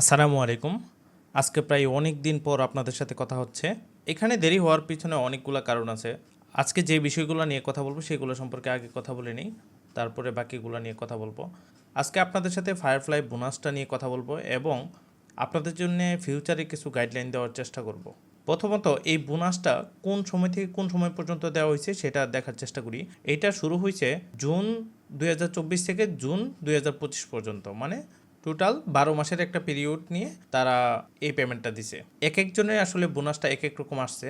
আসসালামু আলাইকুম। আজকে প্রায় অনেক দিন পর আপনাদের সাথে কথা হচ্ছে। এখানে দেরি হওয়ার পিছনে অনেকগুলো কারণ আছে। আজকে যে বিষয়গুলো নিয়ে কথা বলব সেগুলো সম্পর্কে আগে কথা বলে নিই। তারপরে বাকিগুলো নিয়ে কথা বলব। আজকে আপনাদের সাথে ফায়ারফ্লাই বোনাসটা নিয়ে কথা বলব এবং আপনাদের জন্য ফিউচারে কিছু গাইডলাইন দেওয়ার চেষ্টা করব। প্রথমত, এই বোনাসটা কোন সময় থেকে কোন সময় পর্যন্ত দেওয়া হয়েছে সেটা দেখার চেষ্টা করি। এটা শুরু হয়েছে জুন দু হাজার চব্বিশ থেকে জুন দুই হাজার পঁচিশ পর্যন্ত। মানে টোটাল বারো মাসের একটা পিরিয়ড নিয়ে তারা এই পেমেন্টটা দিছে। এক একজনের আসলে বোনাসটা এক এক রকম আসছে।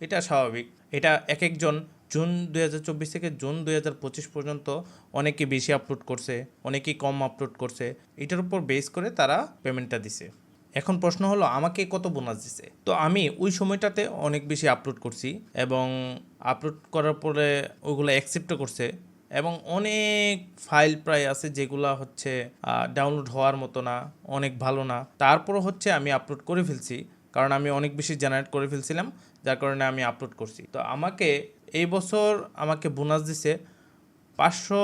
এটা স্বাভাবিক। এটা এক একজন জুন দু হাজার চব্বিশ থেকে জুন দুই হাজার পঁচিশ পর্যন্ত অনেকে বেশি আপলোড করছে অনেকেই কম আপলোড করছে। এটার উপর বেস করে তারা পেমেন্টটা দিছে। এখন প্রশ্ন হলো, আমাকে কত বোনাস দিছে? তো আমি ওই সময়টাতে অনেক বেশি আপলোড করছি এবং আপলোড করার পরে ওইগুলো অ্যাকসেপ্টও করছে। এবং অনেক ফাইল প্রায় আছে যেগুলা হচ্ছে ডাউনলোড হওয়ার মতো না, অনেক ভালো না। তারপরও হচ্ছে আমি আপলোড করে ফেলছি, কারণ আমি অনেক বেশি জেনারেট করে ফেলছিলাম, যার কারণে আমি আপলোড করছি। তো আমাকে এই বছর আমাকে বোনাস দিছে পাঁচশো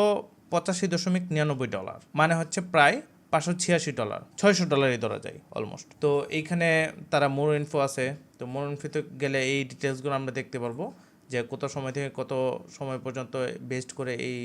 পঁচাশি দশমিক নিরানব্বই ডলার মানে হচ্ছে প্রায় পাঁচশো ছিয়াশি ডলার ছয়শো ডলারই ধরা যায় অলমোস্ট তো এইখানে তারা মোর ইনফো আছে, তো মোর ইনফোতে গেলে এই ডিটেলসগুলো আমরা দেখতে পারব। যে কত সময় থেকে কত সময় পর্যন্ত বেস্ট করে এই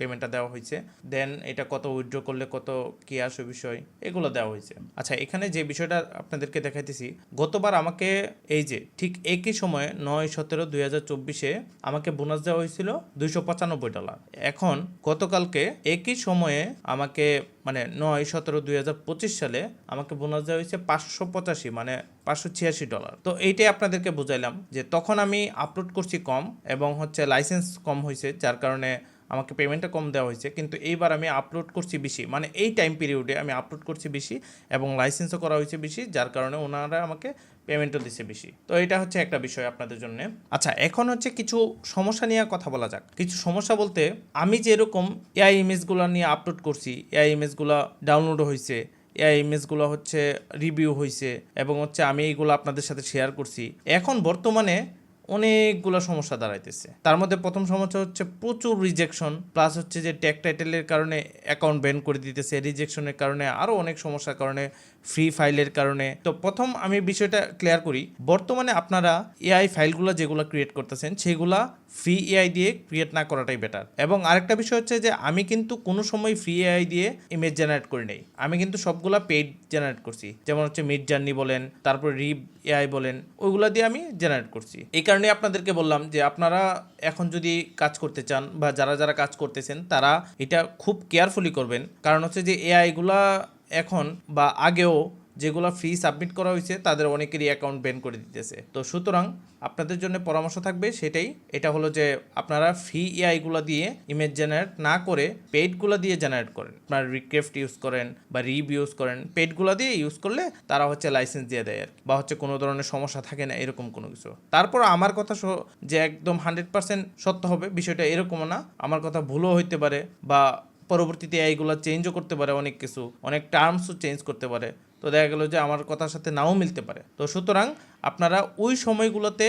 পেমেন্টটা দেওয়া হয়েছে। দেন এটা কত উইথড্র করলে কত কি আসে বিষয়, এগুলো দেওয়া হয়েছে। আচ্ছা এখানে যে বিষয়টা আপনাদেরকে দেখাইতেছি, গতবার আমাকে এই যে ঠিক একই সময়ে নয় সতেরো দুই হাজার চব্বিশে আমাকে বোনাস দেওয়া হয়েছিল দুইশো পঁচানব্বই ডলার এখন গতকালকে একই সময়ে আমাকে মানে নয় সতেরো দুই হাজার পঁচিশ সালে আমাকে বোনাস দেওয়া হয়েছে পাঁচশো পঁচাশি মানে পাঁচশো ছিয়াশি ডলার তো এইটাই আপনাদেরকে বুঝাইলাম যে তখন আমি আপলোড করছি কম এবং হচ্ছে লাইসেন্স কম হয়েছে, যার কারণে আমাকে পেমেন্টটা কম দেওয়া হয়েছে, কিন্তু এইবার আমি আপলোড করছি বেশি। মানে এই টাইম পিরিয়ডে আমি আপলোড করছি বেশি এবং লাইসেন্সও করা হয়েছে বেশি, যার কারণে ওনারা আমাকে পেমেন্টও দিছে বেশি। তো এটা হচ্ছে একটা বিষয় আপনাদের জন্য। আচ্ছা এখন হচ্ছে কিছু সমস্যা নিয়ে কথা বলা যাক। কিছু সমস্যা বলতে, আমি যেরকম এআই ইমেজগুলো নিয়ে আপলোড করছি এআই ইমেজগুলো ডাউনলোড হয়েছে এআই ইমেজগুলো হচ্ছে রিভিউ হয়েছে এবং হচ্ছে আমি এইগুলো আপনাদের সাথে শেয়ার করছি। এখন বর্তমানে অনেকগুলো সমস্যা দাঁড়াইতেছে। তার মধ্যে প্রথম সমস্যা হচ্ছে প্রচুর রিজেকশন প্লাস হচ্ছে যে ট্যাগ টাইটেলের কারণে অ্যাকাউন্ট ব্যান করে দিতেছে রিজেকশনের কারণে আরও অনেক সমস্যার কারণে ফ্রি ফাইলের কারণে। তো প্রথম আমি বিষয়টা ক্লিয়ার করি, বর্তমানে আপনারা এআই ফাইলগুলো যেগুলো ক্রিয়েট করতেছেন, সেগুলা ফ্রি এআই দিয়ে ক্রিয়েট না করাটাই বেটার এবং আরেকটা বিষয় হচ্ছে যে, আমি কিন্তু কোনো সময় ফ্রি এআই দিয়ে ইমেজ জেনারেট করি নাই। আমি কিন্তু সবগুলা পেইড জেনারেট করছি। যেমন হচ্ছে মিড জার্নি বলেন, তারপর রিব এআই বলেন, ওইগুলো দিয়ে আমি জেনারেট করছি। এই কারণে আপনাদেরকে বললাম যে, আপনারা এখন যদি কাজ করতে চান বা যারা যারা কাজ করতেছেন, তারা এটা খুব কেয়ারফুলি করবেন। কারণ হচ্ছে যে এআইগুলা এখন বা আগেও যেগুলো ফি সাবমিট করা হয়েছে তাদের অনেকেরই অ্যাকাউন্ট ব্যান করে দিতেছে। তো সুতরাং আপনাদের জন্য পরামর্শ থাকবে সেটাই। এটা হলো যে আপনারা ফি এআইগুলো দিয়ে ইমেজ জেনারেট না করে পেইডগুলো দিয়ে জেনারেট করেন। আপনার রিক্রেফট ইউজ করেন বা রিব ইউজ করেন পেইডগুলো দিয়ে ইউজ করলে তারা হচ্ছে লাইসেন্স দিয়ে দেয় আর বা হচ্ছে কোনো ধরনের সমস্যা থাকে না, এরকম কোনো কিছু। তারপর আমার কথা যে একদম হান্ড্রেড পার্সেন্ট সত্য হবে, বিষয়টা এরকমও না। আমার কথা ভুলও হইতে পারে বা পরবর্তীতে এইগুলো চেঞ্জও করতে পারে অনেক কিছু। অনেক টার্মসও চেঞ্জ করতে পারে। তো দেখা গেলো যে আমার কথার সাথে নাও মিলতে পারে। তো সুতরাং আপনারা ওই সময়গুলোতে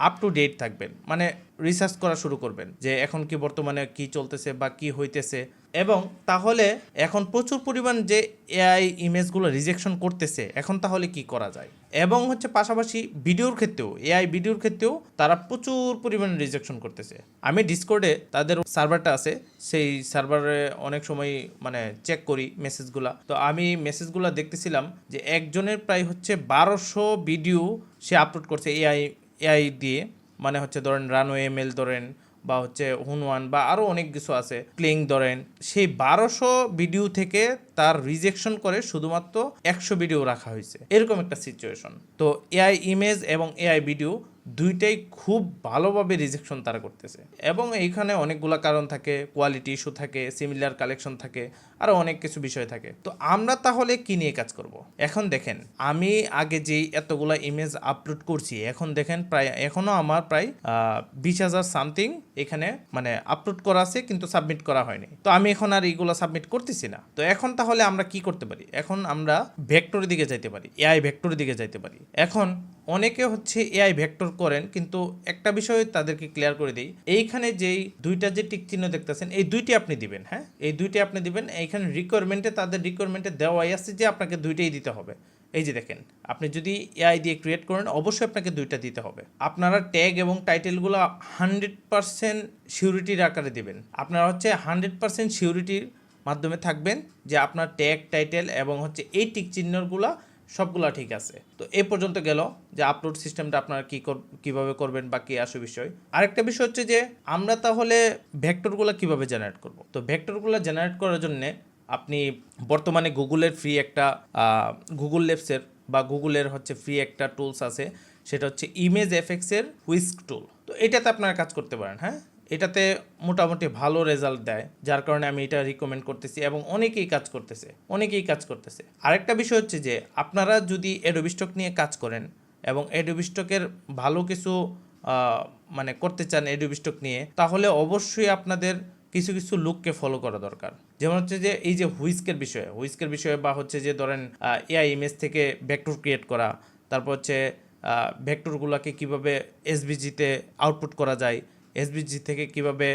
আপ টু ডেট থাকবেন। মানে রিসার্চ করা শুরু করবেন যে এখন কি বর্তমানে কি চলতেছে বা কি হইতেছে। এবং তাহলে এখন প্রচুর পরিমাণ যে এআই ইমেজগুলো রিজেকশন করতেছে, এখন তাহলে কি করা যায়? এবং হচ্ছে পাশাপাশি ভিডিওর ক্ষেত্রেও এআই ভিডিওর ক্ষেত্রেও তারা প্রচুর পরিমাণে রিজেকশন করতেছে। আমি ডিসকর্ডে তাদের সার্ভারটা আছে, সেই সার্ভারে অনেক সময় মানে চেক করি মেসেজগুলা তো আমি মেসেজগুলো দেখতেছিলাম যে একজনের প্রায় হচ্ছে বারোশো ভিডিও সে আপলোড করছে এআই এআই দিয়ে। মানে হচ্ছে ধরেন রানওয়ে মেল ধরেন বা হচ্ছে হুনওয়ান বা আরও অনেক কিছু আছে। ক্লিং ধরেন, সেই বারোশো ভিডিও থেকে তার রিজেকশন করে শুধুমাত্র একশো ভিডিও রাখা হয়েছে। এরকম একটা সিচুয়েশন তো এআই ইমেজ এবং এআই ভিডিও দুইটাই খুব ভালোভাবে রিজেকশন তারা করতেছে। এবং এইখানে অনেকগুলো কারণ থাকে কোয়ালিটি ইস্যু থাকে সিমিলার কালেকশন থাকে আরও অনেক কিছু বিষয় থাকে। তো আমরা তাহলে কি নিয়ে কাজ করব? এখন দেখেন, আমি আগে যেই এতগুলা ইমেজ আপলোড করছি, এখন দেখেন প্রায় এখনও আমার প্রায় বিশ হাজার সামথিং এখানে মানে আপলোড করা আছে, কিন্তু সাবমিট করা হয়নি। তো আমি এখন আর এইগুলো সাবমিট করতেছি না। তো এখন তাহলে আমরা কি করতে পারি? এখন আমরা ভেক্টরের দিকে যাইতে পারি এআই ভেক্টরের দিকে যাইতে পারি। এখন অনেকে হচ্ছে এআই ভেক্টর করেন, কিন্তু একটা বিষয় তাদেরকে ক্লিয়ার করে দিই। এইখানে যেই দুইটা যে টিক চিহ্ন দেখতেছেন, এই দুইটি আপনি দিবেন হ্যাঁ? এই দুইটি আপনি দিবেন, এইখানে রিকোয়ারমেন্টে তাদের রিকোয়ারমেন্টে দেওয়াই আছে যে আপনাকে দুইটাই দিতে হবে। এই যে দেখেন, আপনি যদি এআই দিয়ে ক্রিয়েট করেন, অবশ্যই আপনাকে দুইটা দিতে হবে। আপনারা ট্যাগ এবং টাইটেলগুলো হান্ড্রেড পারসেন্ট সিউরিটির আকারে দিবেন। আপনারা হচ্ছে হান্ড্রেড পারসেন্ট সিউরিটির মাধ্যমে থাকবেন যে আপনার ট্যাগ টাইটেল এবং হচ্ছে এই টিক চিহ্নগুলা সবগুলা ঠিক আছে। তো এ পর্যন্ত গেল যে আপলোড সিস্টেমটা আপনারা কী কীভাবে করবেন বা কী আসে বিষয়। আরেকটা বিষয় হচ্ছে যে, আমরা তাহলে ভেক্টরগুলো কীভাবে জেনারেট করব? তো ভেক্টরগুলো জেনারেট করার জন্যে আপনি বর্তমানে গুগলের ফ্রি একটা গুগল লেপসের বা গুগলের হচ্ছে ফ্রি একটা টুলস আছে, সেটা হচ্ছে ইমেজ এফেক্টসের হুইস্ক টুল তো এটাতে আপনারা কাজ করতে পারেন হ্যাঁ? এটাতে মোটামুটি ভালো রেজাল্ট দেয়, যার কারণে আমি এটা রিকমেন্ড করতেছি এবং অনেকেই কাজ করতেছে, অনেকেই কাজ করতেছে। আরেকটা বিষয় হচ্ছে যে, আপনারা যদি এডোবিস্টক নিয়ে কাজ করেন এবং এডোবিস্টকের ভালো কিছু মানে করতে চান এডোবিস্টক নিয়ে, তাহলে অবশ্যই আপনাদের কিছু কিছু লুককে ফলো করা দরকার। যেমন হচ্ছে যে, এই যে হুইস্কের বিষয়ে হুইস্কের বিষয়ে বা হচ্ছে যে, ধরেন এআই ইমেজ থেকে ভেক্টর ক্রিয়েট করা, তারপর হচ্ছে ভেক্টরগুলোকে কীভাবে এসবিজিতে আউটপুট করা যায় এসবিজি থেকে কীভাবে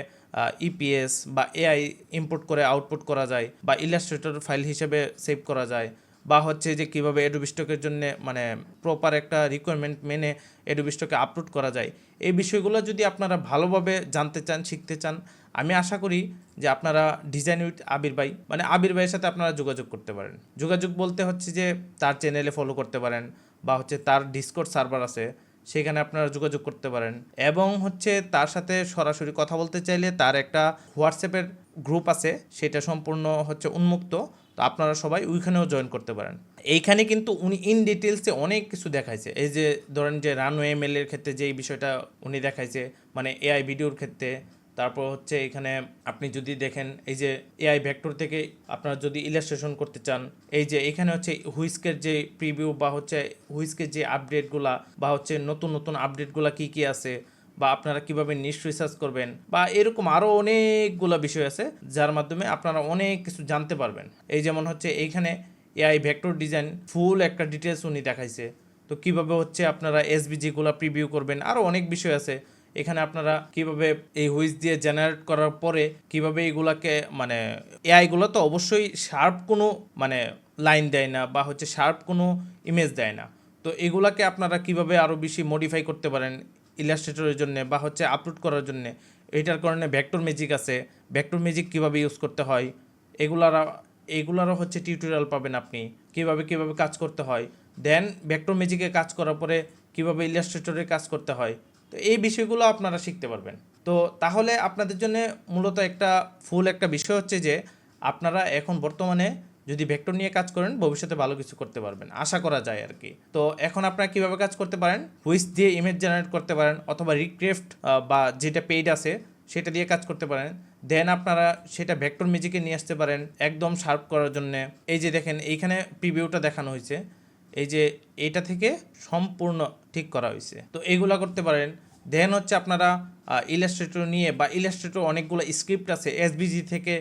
ইপিএস বা এআই ইম্পোর্ট করে আউটপুট করা যায় বা ইলাস্ট্রেটর ফাইল হিসেবে সেভ করা যায় বা হচ্ছে যে কীভাবে এডোবিস্টকের জন্য মানে প্রপার একটা রিকোয়ারমেন্ট মেনে এডোবিস্টকে আপলোড করা যায়। এই বিষয়গুলো যদি আপনারা ভালোভাবে জানতে চান, শিখতে চান, আমি আশা করি যে আপনারা ডিজাইন উইথ আবির ভাই মানে আবির ভাইয়ের সাথে আপনারা যোগাযোগ করতে পারেন। যোগাযোগ বলতে হচ্ছে যে তার চ্যানেলে ফলো করতে পারেন বা হচ্ছে তার ডিসকোড সার্ভার আছে। সেখানে আপনারা যোগাযোগ করতে পারেন। এবং হচ্ছে তার সাথে সরাসরি কথা বলতে চাইলে তার একটা হোয়াটসঅ্যাপের গ্রুপ আছে, সেটা সম্পূর্ণ হচ্ছে উন্মুক্ত। তো আপনারা সবাই ওইখানেও জয়েন করতে পারেন। এইখানে কিন্তু উনি ইন ডিটেলসে অনেক কিছু দেখাইছে। এই যে ধরেন যে রানওয়ে মেলের ক্ষেত্রে যে এই বিষয়টা উনি দেখাইছে মানে এআই ভিডিওর ক্ষেত্রে তারপর হচ্ছে এখানে আপনি যদি দেখেন, এই যে এআই ভেক্টর থেকে আপনারা যদি ইলাস্ট্রেশন করতে চান, এই যে এখানে হচ্ছে হুইস্কের যে প্রিভিউ বা হচ্ছে হুইস্কের যে আপডেটগুলা বা হচ্ছে নতুন নতুন আপডেটগুলা কি কি আছে বা আপনারা কীভাবে নিশ রিসার্চ করবেন বা এরকম আরও অনেকগুলো বিষয় আছে যার মাধ্যমে আপনারা অনেক কিছু জানতে পারবেন। এই যেমন হচ্ছে এইখানে এআই ভেক্টর ডিজাইন ফুল একটা ডিটেলস উনি দেখাইছে। তো কীভাবে হচ্ছে আপনারা এসবিজিগুলো প্রিভিউ করবেন আরও অনেক বিষয় আছে। এখানে আপনারা কীভাবে এই হুইজ দিয়ে জেনারেট করার পরে কীভাবে এগুলাকে মানে এআইগুলো তো অবশ্যই শার্প কোনো মানে লাইন দেয় না বা হচ্ছে শার্প কোনো ইমেজ দেয় না। তো এগুলাকে আপনারা কীভাবে আরও বেশি মডিফাই করতে পারেন ইলাস্ট্রেটরের জন্য বা হচ্ছে আপলোড করার জন্য? এটার কারণে ভেক্টর ম্যাজিক আছে। ভেক্টর ম্যাজিক কীভাবে ইউজ করতে হয়? এগুলারা, এগুলারও হচ্ছে টিউটোরিয়াল পাবেন আপনি। কীভাবে কীভাবে কাজ করতে হয়? দেন ভেক্টর ম্যাজিকে কাজ করার পরে কীভাবে ইলাস্ট্রেটরে কাজ করতে হয়? তো এই বিষয়গুলো আপনারা শিখতে পারবেন। তো তাহলে আপনাদের জন্য মূলত একটা ফুল একটা বিষয় হচ্ছে যে, আপনারা এখন বর্তমানে যদি ভেক্টর নিয়ে কাজ করেন, ভবিষ্যতে ভালো কিছু করতে পারবেন, আশা করা যায় আর কি। তো এখন আপনারা কীভাবে কাজ করতে পারেন? হুইস দিয়ে ইমেজ জেনারেট করতে পারেন, অথবা রিক্রেফট বা যেটা পেইড আছে, সেটা দিয়ে কাজ করতে পারেন। দেন আপনারা সেটা ভেক্টর ম্যাজিকে নিয়ে আসতে পারেন, একদম শার্প করার জন্য। এই যে দেখেন, এইখানে প্রিভিউটা দেখানো হয়েছে। এই যে এইটা থেকে সম্পূর্ণ ঠিক করা হয়েছে। তো এইগুলা করতে পারেন। দেন হচ্ছে আপনারা ইলাস্ট্রেটর নিয়ে বা ইলাস্ট্রেটর অনেকগুলো স্ক্রিপ্ট আছে এসবিজি থেকে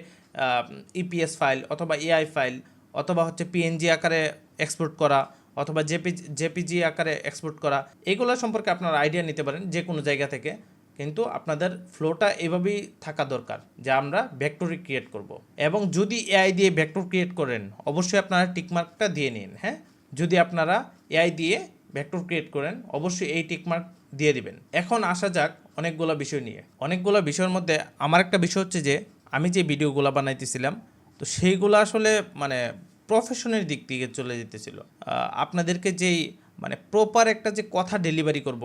ইপিএস ফাইল অথবা এআই ফাইল অথবা হচ্ছে পিএনজি আকারে এক্সপোর্ট করা অথবা জেপিজি জেপিজি আকারে এক্সপোর্ট করা। এগুলো সম্পর্কে আপনারা আইডিয়া নিতে পারেন যে কোনো জায়গা থেকে। কিন্তু আপনাদের ফ্লোটা এভাবেই থাকা দরকার যে আমরা ভেক্টরি ক্রিয়েট করব। এবং যদি এআই দিয়ে ভেক্টর ক্রিয়েট করেন, অবশ্যই আপনারা টিকমার্কটা দিয়ে নিন হ্যাঁ? যদি আপনারা এআই দিয়ে ভেক্টর ক্রিয়েট করেন, অবশ্যই এই টিকমার্ক দিয়ে দিবেন। এখন আসা যাক অনেকগুলো বিষয় নিয়ে। অনেকগুলো বিষয়ের মধ্যে আমার একটা বিষয় হচ্ছে যে, আমি যে ভিডিওগুলো বানাইতেছিলাম, তো সেইগুলো আসলে মানে প্রফেশনের দিক থেকে চলে যেতেছিল। আপনাদেরকে যেই মানে প্রপার একটা যে কথা ডেলিভারি করব,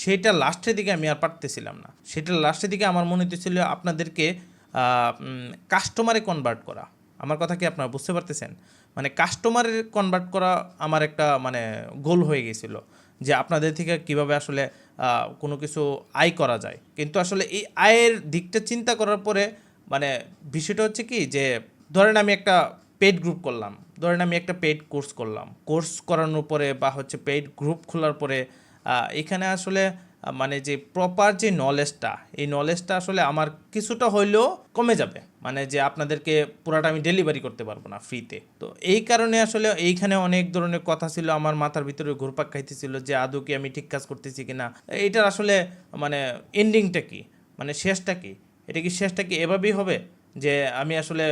সেটা লাস্টের দিকে আমি আর পারতেছিলাম না। সেটা লাস্টের দিকে আমার মনে হতেছিল আপনাদেরকে কাস্টমারে কনভার্ট করা। আমার কথা কি আপনারা বুঝতে পারতেছেন? মানে কাস্টমারের কনভার্ট করা আমার একটা মানে গোল হয়ে গেছিল যে আপনাদের থেকে কীভাবে আসলে কোনো কিছু আয় করা যায়। কিন্তু আসলে এই আয়ের দিকটা চিন্তা করার পরে মানে বিষয়টা হচ্ছে কি যে, ধরেন আমি একটা পেড গ্রুপ করলাম, ধরেন আমি একটা পেড কোর্স করলাম। কোর্স করানোর পরে বা হচ্ছে পেড গ্রুপ খোলার পরে এখানে আসলে মানে যে প্রপার যে নলেজটা এই নলেজটা আসলে আমার কিছুটা হইলেও কমে যাবে। মানে যে আপনাদেরকে পুরাটা আমি ডেলিভারি করতে পারব না ফ্রিতে তো এই কারণে আসলে এইখানে অনেক ধরনের কথা ছিল, আমার মাথার ভিতরে ঘুরপাক খাইতেছিল যে, আদৌ কি আমি ঠিক কাজ করতেছি কি না এইটার আসলে মানে এন্ডিংটা কি? মানে শেষটা কি? এটা কি শেষটা কি এভাবেই হবে? যে আমি আসলে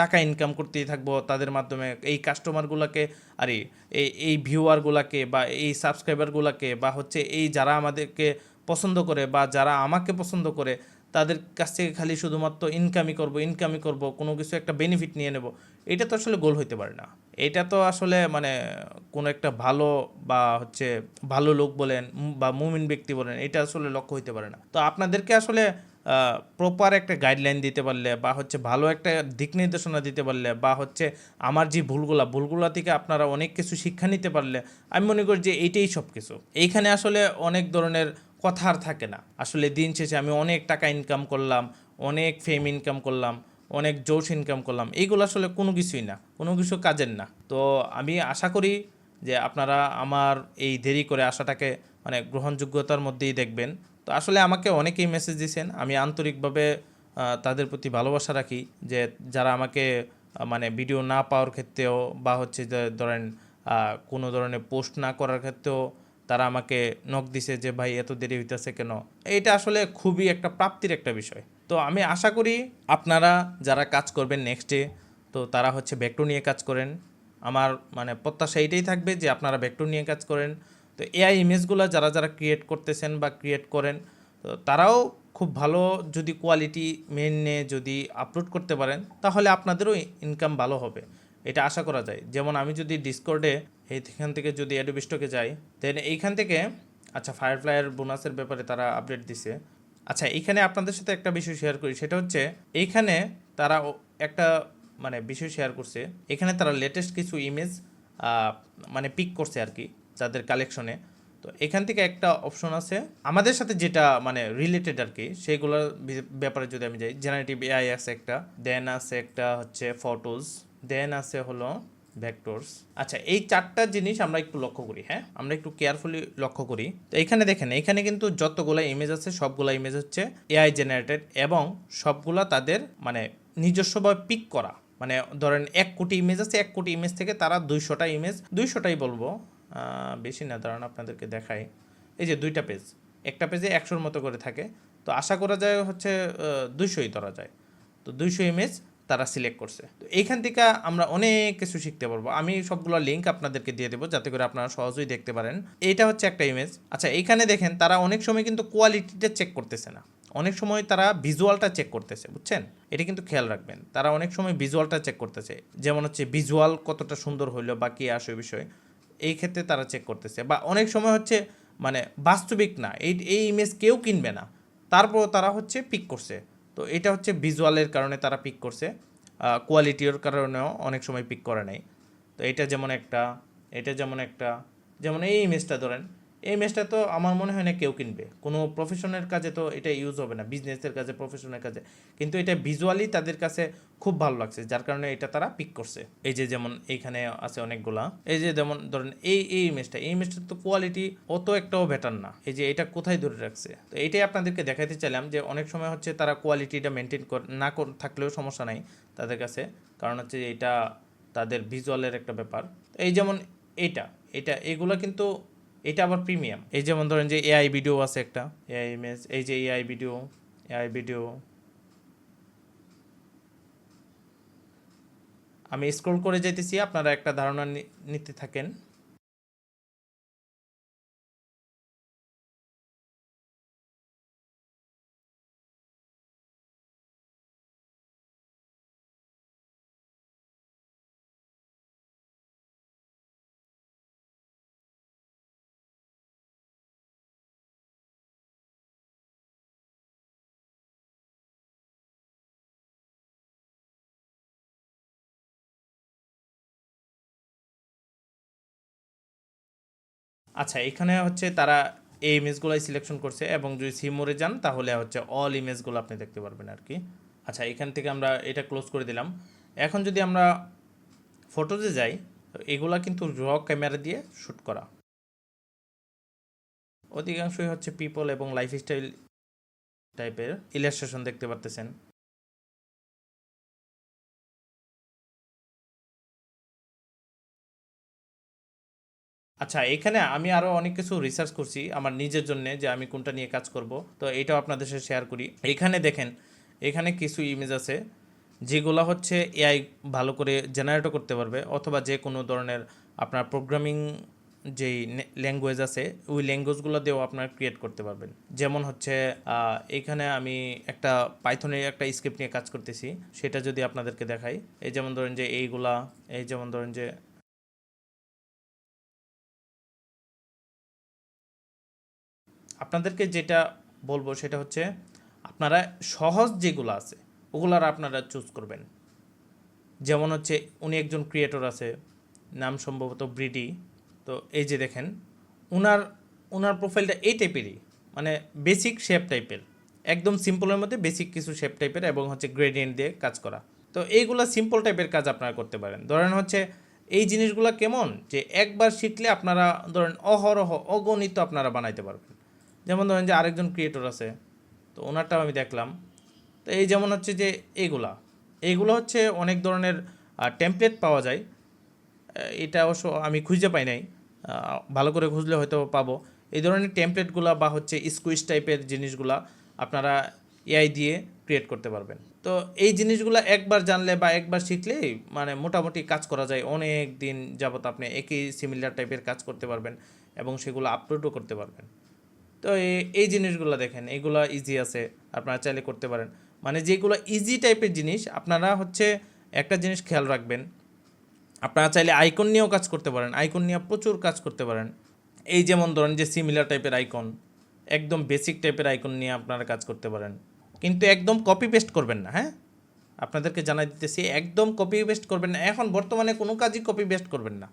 টাকা ইনকাম করতেই থাকব তাদের মাধ্যমে। এই কাস্টমারগুলোকে আরে, এই এই ভিউয়ারগুলোকে বা এই সাবস্ক্রাইবারগুলোকে বা হচ্ছে এই যারা আমাদেরকে পছন্দ করে বা যারা আমাকে পছন্দ করে, তাদের কাছ থেকে খালি শুধুমাত্র ইনকামই করব ইনকামই করব, কোনো কিছু একটা বেনিফিট নিয়ে নেব, এটা তো আসলে গোল হইতে পারে না। এটা তো আসলে মানে কোনো একটা ভালো বা হচ্ছে ভালো লোক বলেন বা মুমিন ব্যক্তি বলেন, এটা আসলে লক্ষ্য হইতে পারে না। তো আপনাদেরকে আসলে প্রপার একটা গাইডলাইন দিতে পারলে বা হচ্ছে ভালো একটা দিক নির্দেশনা দিতে পারলে বা হচ্ছে আমার যে ভুলগুলা ভুলগুলা থেকে আপনারা অনেক কিছু শিক্ষা নিতে পারলে, আমি মনে করি যে এইটাই সব কিছু এইখানে আসলে অনেক ধরনের কথা আর থাকে না। আসলে দিন শেষে আমি অনেক টাকা ইনকাম করলাম, অনেক ফেম ইনকাম করলাম, অনেক জোশ ইনকাম করলাম, এইগুলো আসলে কোনো কিছুই না, কোনো কিছু কাজের না। তো আমি আশা করি যে আপনারা আমার এই দেরি করে আসাটাকে মানে গ্রহণযোগ্যতার মধ্যেই দেখবেন। তো আসলে আমাকে অনেকেই মেসেজ দিয়েছেন আমি আন্তরিকভাবে তাদের প্রতি ভালোবাসা রাখি যে যারা আমাকে মানে ভিডিও না পাওয়ার ক্ষেত্রেও বা হচ্ছে ধরেন কোনো ধরনের পোস্ট না করার ক্ষেত্রেও তারা আমাকে নক দিছে যে, ভাই, এত দেরি হইতেছে কেন? এইটা আসলে খুবই একটা প্রাপ্তির একটা বিষয়। তো আমি আশা করি আপনারা যারা কাজ করবেন নেক্সটে তো তারা হচ্ছে ভেক্টর নিয়ে কাজ করেন। আমার মানে প্রত্যাশা এইটাই থাকবে যে আপনারা ভেক্টর নিয়ে কাজ করেন। তো এআই ইমেজগুলো যারা যারা ক্রিয়েট করতেছেন বা ক্রিয়েট করেন, তো তারাও খুব ভালো যদি কোয়ালিটি মেনে যদি আপলোড করতে পারেন, তাহলে আপনাদেরও ইনকাম ভালো হবে। এটা আশা করা যায়। যেমন আমি যদি ডিসকর্ডে এইখান থেকে যদি অ্যাডোবিস্টকে যাই দেন এইখান থেকে আচ্ছা ফায়ারফ্লাইয়ের বোনাসের ব্যাপারে তারা আপডেট দিছে। আচ্ছা এইখানে আপনাদের সাথে একটা বিষয় শেয়ার করি। সেটা হচ্ছে, এইখানে তারা একটা মানে বিষয় শেয়ার করছে। এখানে তারা লেটেস্ট কিছু ইমেজ মানে পিক করছে আর কি। যাদের কালেকশনে তো এখান থেকে একটা অপশন আছে। আমাদের সাথে যেটা মানে রিলেটেড আর কি সেইগুলোর ব্যাপারে যদি আমি যাই জেনারেটিভ এআই আছে একটা দেন আছে একটা হচ্ছে ফটোজ দেন আছে হলো ভেক্টরস আচ্ছা এই চারটা জিনিস আমরা একটু লক্ষ্য করি হ্যাঁ? আমরা একটু কেয়ারফুলি লক্ষ্য করি। তো এখানে দেখেন, এখানে কিন্তু যতগুলো ইমেজ আছে, সবগুলো ইমেজ হচ্ছে এআই জেনারেটেড এবং সবগুলা তাদের মানে নিজস্বভাবে পিক করা। মানে ধরেন এক কোটি ইমেজ আছে, এক কোটি ইমেজ থেকে তারা দুইশোটা ইমেজ দুইশোটাই বলব। বেশি না, দাঁড়ান আপনাদেরকে দেখাই। এই যে দুইটা পেজ একটা পেজে একশোর মতো করে থাকে। তো আশা করা যায় হচ্ছে দুইশোই ধরা যায়। তো দুইশো ইমেজ তারা সিলেক্ট করছে। তো এইখান থেকে আমরা অনেক কিছু শিখতে পারব। আমি সবগুলো লিঙ্ক আপনাদেরকে দিয়ে দেবো, যাতে করে আপনারা সহজেই দেখতে পারেন। এইটা হচ্ছে একটা ইমেজ আচ্ছা এইখানে দেখেন, তারা অনেক সময় কিন্তু কোয়ালিটিটা চেক করতেছে না। অনেক সময় তারা ভিজুয়ালটা চেক করতেছে, বুঝছেন? এটা কিন্তু খেয়াল রাখবেন। তারা অনেক সময় ভিজুয়ালটা চেক করতেছে। যেমন হচ্ছে ভিজুয়াল কতটা সুন্দর হইল বা কী আসে বিষয়। এই ক্ষেত্রে তারা চেক করতেছে। বা অনেক সময় হচ্ছে মানে বাস্তবিক না, এই এই ইমেজ কেউ কিনবে না। তারপর তারা হচ্ছে পিক করছে। তো এটা হচ্ছে ভিজুয়ালের কারণে তারা পিক করছে। কোয়ালিটির কারণেও অনেক সময় পিক করে নেই। তো এটা যেমন একটা, এটা যেমন একটা, যেমন এই ইমেজটা ধরেন এই ইমেজটা তো আমার মনে হয় না কেউ কিনবে। কোনো প্রফেশনের কাজে তো এটা ইউজ হবে না বিজনেসের কাজে প্রফেশনের কাজে। কিন্তু এটা ভিজুয়ালি তাদের কাছে খুব ভালো লাগছে, যার কারণে এটা তারা পিক করছে। এই যে যেমন এইখানে আছে অনেকগুলা, এই যে যেমন ধরেন এই এই ইমেজটা এই ইমেজটার তো কোয়ালিটি অত একটাও বেটার না। এই যে এটা কোথায় ধরে রাখছে? তো এইটাই আপনাদেরকে দেখাতে চাইলাম যে অনেক সময় হচ্ছে তারা কোয়ালিটিটা মেনটেন না থাকলেও সমস্যা নাই তাদের কাছে। কারণ হচ্ছে এটা তাদের ভিজুয়ালের একটা ব্যাপার। এই যেমন এইটা, এটা, এগুলো কিন্তু এটা আবার প্রিমিয়াম। এই যেমন ধরেন যে এআই ভিডিও আছে একটা, এআই ইমেজ এই যে এআই ভিডিও এআই ভিডিও। আমি স্ক্রল করে যেতেছি আপনারা একটা ধারণা নিতে থাকেন। আচ্ছা এখানে হচ্ছে তারা এই ইমেজগুলোই সিলেকশন করছে এবং যদি সিমোরে যান, তাহলে হচ্ছে অল ইমেজগুলো আপনি দেখতে পারবেন আর কি আচ্ছা এখান থেকে আমরা এটা ক্লোজ করে দিলাম। এখন যদি আমরা ফটোতে যাই এগুলা কিন্তু র ক্যামেরা দিয়ে শ্যুট করা। অধিকাংশই হচ্ছে পিপল এবং লাইফস্টাইল টাইপের ইলাস্ট্রেশন দেখতে পারতেছেন। আচ্ছা এখানে আমি আরও অনেক কিছু রিসার্চ করছি আমার নিজের জন্য যে আমি কোনটা নিয়ে কাজ করব। তো এটাও আপনাদের সাথে শেয়ার করি। এখানে দেখেন, এখানে কিছু ইমেজ আছে যেগুলো হচ্ছে এআই ভালো করে জেনারেটও করতে পারবে অথবা যে কোনো ধরনের আপনার প্রোগ্রামিং যেই ল্যাঙ্গুয়েজ আছে, ওই ল্যাঙ্গুয়েজগুলো দিয়েও আপনারা ক্রিয়েট করতে পারবেন। যেমন হচ্ছে এখানে আমি একটা পাইথনের একটা স্ক্রিপ্ট নিয়ে কাজ করতেছি, সেটা যদি আপনাদেরকে দেখাই। এই যেমন ধরেন যে এইগুলা, এই যেমন ধরেন যে আপনাদেরকে যেটা বলব সেটা হচ্ছে, আপনারা সহজ যেগুলো আছে, ওগুলার আপনারা চুজ করবেন। যেমন হচ্ছে, উনি একজন ক্রিয়েটর আছে, নাম সম্ভবত ব্রিডি তো এই যে দেখেন, উনার উনার প্রোফাইলটা এই টাইপেরই মানে বেসিক শেপ টাইপের একদম সিম্পলের মধ্যে বেসিক কিছু শেপ টাইপের এবং হচ্ছে গ্রেডিয়েন্ট দিয়ে কাজ করা। তো এইগুলো সিম্পল টাইপের কাজ আপনারা করতে পারেন। ধরেন হচ্ছে, এই জিনিসগুলো কেমন? যে একবার শিখলে আপনারা ধরেন অহরহ, অগণিত আপনারা বানাইতে পারবেন। যেমন ধরেন যে আরেকজন ক্রিয়েটর আছে, তো ওনারটাও আমি দেখলাম। তো এই যেমন হচ্ছে যে এইগুলা এইগুলো হচ্ছে অনেক ধরনের টেমপ্লেট পাওয়া যায়। এটা অবশ্য আমি খুঁজে পাই নাই। ভালো করে খুঁজলে হয়তো পাবো। এই ধরনের টেমপ্লেটগুলো বা হচ্ছে স্কুইজ টাইপের জিনিসগুলা আপনারা এআই দিয়ে ক্রিয়েট করতে পারবেন। তো এই জিনিসগুলো একবার জানলে বা একবার শিখলেই মানে মোটামুটি কাজ করা যায়। অনেক দিন যাবত আপনি একই সিমিলার টাইপের কাজ করতে পারবেন এবং সেগুলো আপলোডও করতে পারবেন। তো এই জিনিসগুলো দেখেন, এগুলো ইজি আছে, আপনারা চাইলে করতে পারেন। মানে যেগুলো ইজি টাইপের জিনিস, আপনারা হচ্ছে একটা জিনিস খেয়াল রাখবেন, আপনারা চাইলে আইকন নিয়েও কাজ করতে পারেন আইকন নিয়ে প্রচুর কাজ করতে পারেন। এই যেমন ধরেন যে সিমিলার টাইপের আইকন একদম বেসিক টাইপের আইকন নিয়ে আপনারা কাজ করতে পারেন। কিন্তু একদম কপি পেস্ট করবেন না হ্যাঁ? আপনাদেরকে জানাই দিতেছি, একদম কপি পেস্ট করবেন না। এখন বর্তমানে কোনো কাজই কপি পেস্ট করবেন না।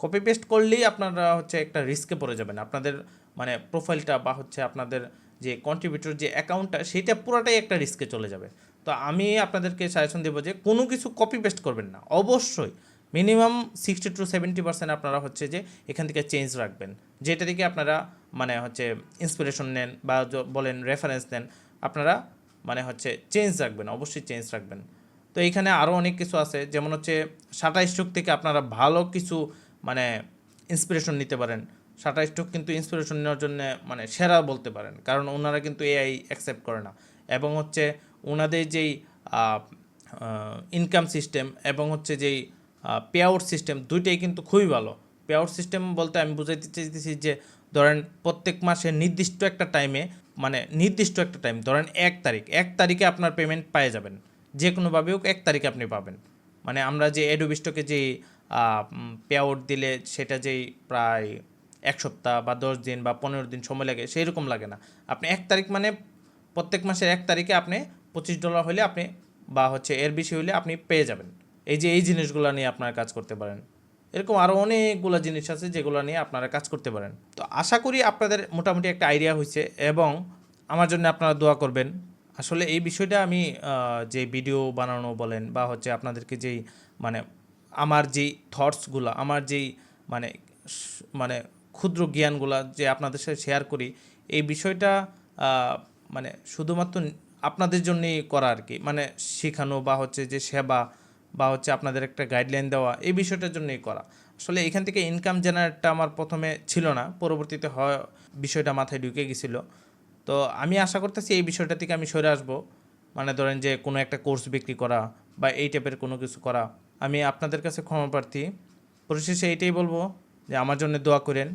কপি পেস্ট করলেই আপনারা হচ্ছে একটা রিস্কে পড়ে যাবেন। আপনাদের মানে প্রোফাইলটা বা হচ্ছে আপনাদের যে কন্ট্রিবিউটর যে অ্যাকাউন্টটা সেটা পুরোটাই একটা রিস্কে চলে যাবে। তো আমি আপনাদেরকে সাজেশন দেবো যে কোনো কিছু কপি পেস্ট করবেন না। অবশ্যই minimum sixty to seventy percent আপনারা হচ্ছে যে এখান থেকে চেঞ্জ রাখবেন। যেটা থেকে আপনারা মানে হচ্ছে ইন্সপিরেশন নেন বা বলেন রেফারেন্স নেন, আপনারা মানে হচ্ছে চেঞ্জ রাখবেন, অবশ্যই চেঞ্জ রাখবেন। তো এইখানে আরও অনেক কিছু আছে। যেমন হচ্ছে সাতাইশ স্ট্রোক থেকে আপনারা ভালো কিছু মানে ইন্সপিরেশন নিতে পারেন। সাতাইশ স্ট্রোক কিন্তু ইন্সপিরেশন নেওয়ার জন্য মানে সেরা বলতে পারেন। কারণ ওনারা কিন্তু এআই অ্যাকসেপ্ট করে না। এবং হচ্ছে ওনাদের যেই ইনকাম সিস্টেম এবং হচ্ছে যেই পে আউট সিস্টেম দুইটাই কিন্তু খুবই ভালো। পে আউট সিস্টেম বলতে আমি বুঝাইতে চাইতেছি যে, ধরেন প্রত্যেক মাসে নির্দিষ্ট একটা টাইমে মানে নির্দিষ্ট একটা টাইম ধরেন এক তারিখ, এক তারিখে আপনার পেমেন্ট পেয়ে যাবেন। যে কোনোভাবে হোক এক তারিখে আপনি পাবেন। মানে আমরা যে এডোবিস্টকে যে পে আউট দিলে সেটা যেই প্রায় এক সপ্তাহ বা দশ দিন বা পনেরো দিন সময় লাগে সেই রকম লাগে না। আপনি এক তারিখ মানে প্রত্যেক মাসের এক তারিখে আপনি পঁচিশ ডলার হলে আপনি বা হচ্ছে এর বেশি হলে আপনি পেয়ে যাবেন। এই যে এই জিনিসগুলো নিয়ে আপনারা কাজ করতে পারেন। এরকম আরও অনেকগুলো জিনিস আছে যেগুলো নিয়ে আপনারা কাজ করতে পারেন। তো আশা করি আপনাদের মোটামুটি একটা আইডিয়া হয়েছে এবং আমার জন্য আপনারা দোয়া করবেন। আসলে এই বিষয়টা আমি যে ভিডিও বানানো বলেন বা হচ্ছে আপনাদেরকে যেই মানে আমার যেই থটসগুলো আমার যেই মানে মানে ক্ষুদ্র জ্ঞানগুলা যে আপনাদের সাথে শেয়ার করি, এই বিষয়টা মানে শুধুমাত্র আপনাদের জন্যই করা আর কি। মানে শেখানো বা হচ্ছে যে সেবা বা হচ্ছে আপনাদের একটা গাইডলাইন দেওয়া, এই বিষয়টার জন্যই করা। আসলে এখান থেকে ইনকাম জেনারেটটা আমার প্রথমে ছিল না, পরবর্তীতে হয়, বিষয়টা মাথায় ঢুকে গেছিল। তো আমি আশা করতেছি এই বিষয়টা থেকে আমি সরে আসব। মানে ধরেন যে কোনো একটা কোর্স বিক্রি করা বা এই টাইপের কোনো কিছু করা। আমি আপনাদের কাছে ক্ষমা প্রার্থী। পরিশেষে এইটাই বলব যে আমার জন্য দোয়া করেন।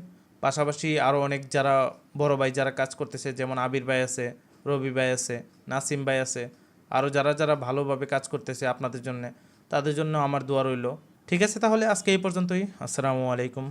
পাশাপাশি আরও অনেক যারা বড় ভাই যারা কাজ করতেছে, যেমন আবির ভাই আছে, রবি ভাই আছে, নাসিম ভাই আছে আরও যারা যারা ভালোভাবে কাজ করতেছে আপনাদের জন্য, তাদের জন্য আমার দোয়া রইল। ঠিক আছে তাহলে আজকে এই পর্যন্তই। আসসালামু আলাইকুম।